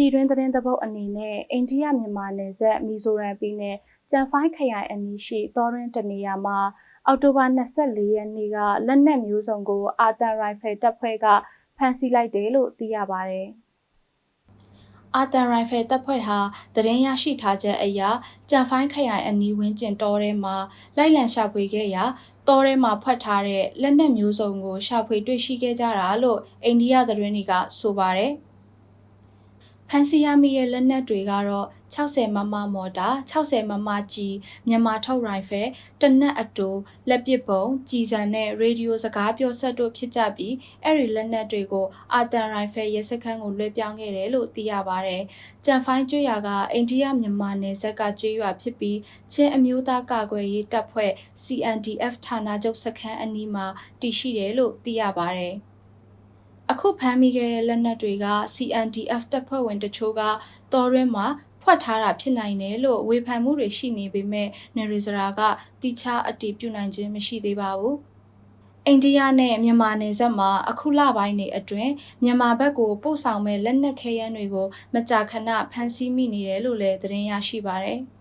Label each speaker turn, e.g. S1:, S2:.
S1: ပြည်တွင်းသတင်းသဘုတ်အနေနဲ့အိန္ဒိယမြန်မာနယ်စပ်မီဇိုရမ်ပြည်နယ်ကြံဖိုင်းခရိုင်အနီးရှိသောရင်းတနေရာမှာအောက်တိုဘာ24ရက်နေ့ကလက်နက်မျိုးစုံကိုအာတန်ရိုင်ဖယ်တပ်ဖွဲ့ကဖမ်းဆီးလိုက်တယ်လို့သိရပါတယ်။
S2: အာတန်ရိုင်ဖယ်တပ်ဖွဲ့ဟာတရင်ရရှိထားချက်အရကြံဖိုင်းခရိုင်အနီးဝန်းကျင်တောထဲမှာလိုက်လံရှာဖွေခဲ့ရာတောထဲမှာဖွက်ထားတဲ့လက်နက်မျိုးစုံကိုရှာဖွေတွေ့ရှိခဲ့ကြတာလို့အိန္ဒိယသတင်းတွေကဆိုပါတယ်။ ဖန်စီရမိရဲ့လက်နက်တွေကတော့60မမမော်တာ60မမကြီးမြန်မာထုတ်ရိုင်ဖယ်တနက်အတူလက်ပစ်ပုံကြည်စံနဲ့ရေဒီယိုစကားပြောဆက်တို့ဖြစ်ကြပြီးအဲ့ဒီလက်နက်တွေကိုအာတန်ရိုင်ဖယ်ရဲစခန်းကိုလွှဲပြောင်းခဲ့တယ်လို့သိရပါတယ်။ကြံဖိုင်းကျွော်ကအိန္ဒိယမြန်မာနယ်စပ်ကကျွော်ဖြစ်ပြီးချင်းအမျိုးသားကာကွယ်ရေးတပ်ဖွဲ့ CNDF ဌာနချုပ်စခန်းအနီးမှာတည်ရှိတယ်လို့သိရပါတယ်။ အခုဖမ်းမိခဲ့တဲ့လက်နက်တွေက CNDF တပ်ဖွဲ့ဝင်တချို့ကတော်ရဲမှာဖွက်ထားတာဖြစ်နိုင်တယ်လို့ဝေဖန်မှုတွေရှိနေပေမဲ့နေရီဇရာကတိချအတည်ပြုနိုင်ခြင်းမရှိသေးပါဘူး။အိန္ဒိယနဲ့မြန်မာနယ်စပ်မှာအခုလပိုင်းတွေအတွင်းမြန်မာဘက်ကိုပို့ဆောင်မဲ့လက်နက်ခဲယမ်းတွေကိုမကြာခဏဖမ်းဆီးမိနေတယ်လို့လည်းသတင်းရရှိပါရယ်။